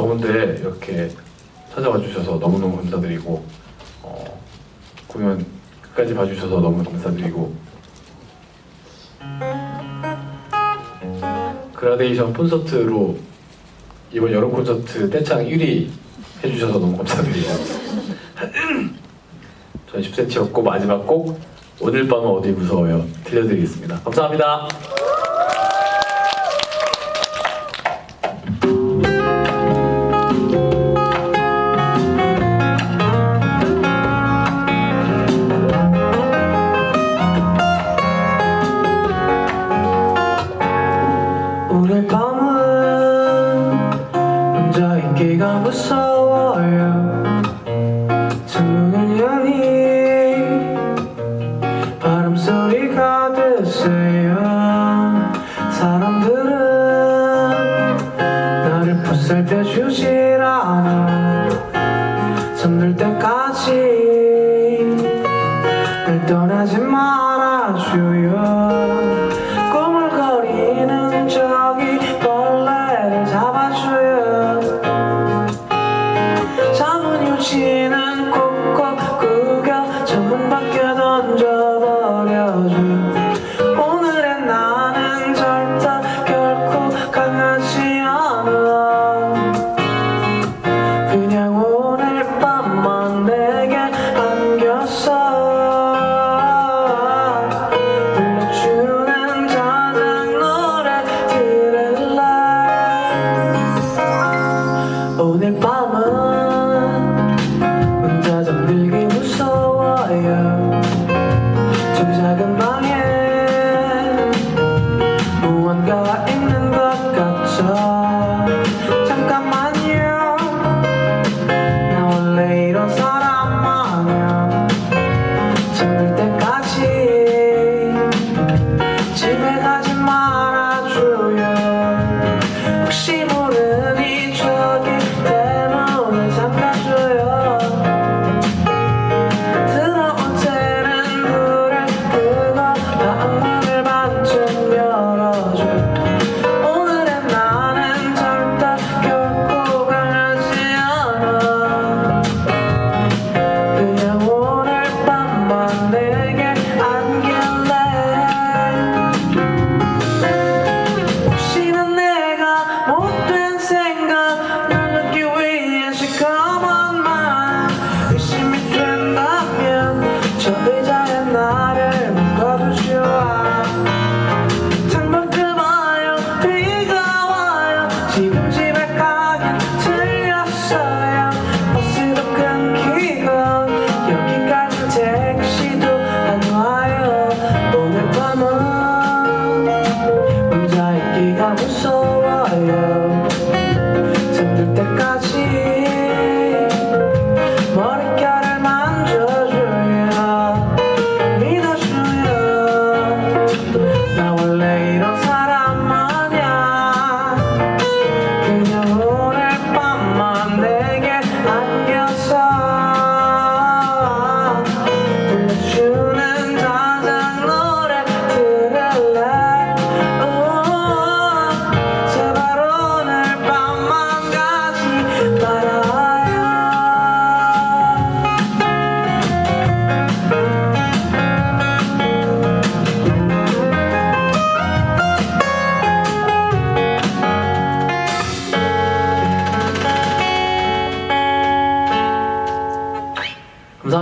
더운데 이렇게 찾아와 주셔서 너무너무 감사드리고 어, 공연 끝까지 봐주셔서 너무 감사드리고. 그라데이션 콘서트로 이번 여름 콘서트 떼창 1위 해주셔서 너무 감사드리고. 전 10cm였고 마지막 곡 오늘 밤은 어디 무서워요? 들려드리겠습니다. 감사합니다 사람들은 나를 보살펴 주질 않아 잠들 때까지 날 떠나지 말아줘요 꼬물거리는 저기 벌레를 잡아줘요 잠은 유치는 콕콕 구겨 전문 밖에 던져 ま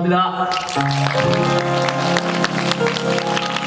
감사합니 다. 감사합니 다.